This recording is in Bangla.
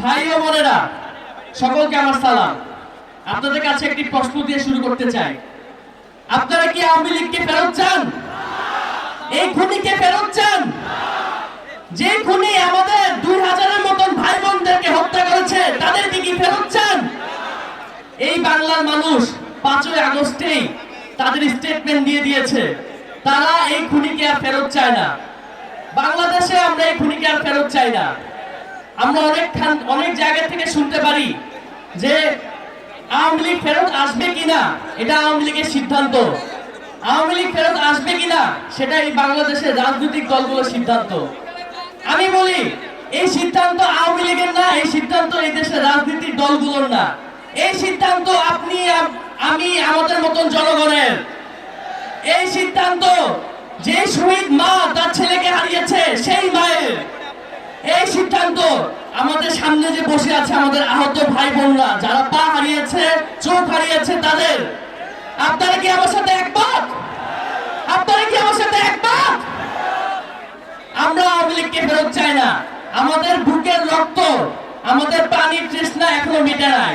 ভাই ও বোনেরা, সকলকে সালাম। আপনাদের কাছে একটি প্রশ্ন দিয়ে শুরু করতে চাই। আপনারা কি আওয়ামী লীগকে ফেরত চান? এই খুনিকে ফেরত চান? মানুষ পাঁচই আগস্টেই তাদের স্টেটমেন্ট দিয়ে দিয়েছে, তারা এই খুনিকে আর ফেরত চায় না। বাংলাদেশে আমরা এই খুনিকে আর ফেরত চাই না। আমরা অনেক অনেক জায়গা থেকে শুনতে পারি যে আওয়ামী লীগ ফেরত আসবে কিনা, এটা আওয়ামী লীগের সিদ্ধান্ত। আওয়ামী লীগ ফেরত আসবে কিনা সেটা এই বাংলাদেশের রাজনৈতিক দলগুলোর সিদ্ধান্ত। আমি বলি, এই সিদ্ধান্ত আওয়ামী লীগের না, এই সিদ্ধান্ত এই দেশের রাজনীতির দলগুলোর না। এই সিদ্ধান্ত আপনি আমি আমাদের মতন জনগণের। এই সিদ্ধান্ত, যে শহীদ মা তার ছেলেকে হারিয়েছে, সেই মায়ের। এই সিদ্ধান্ত আমাদের সামনে যে বসে আছে আমাদের আহত ভাই বোনরা যারা পা হারিয়েছে, চোখ হারিয়েছে তাদের। আপনারা কি আমার সাথে একমত? আপনারা কি আমার সাথে একমত? আমরা আওয়ামী লীগকে ফেরত চাই না। আমাদের বুকের রক্ত, আমাদের পানির তৃষ্ণা এখনও মিটে নাই।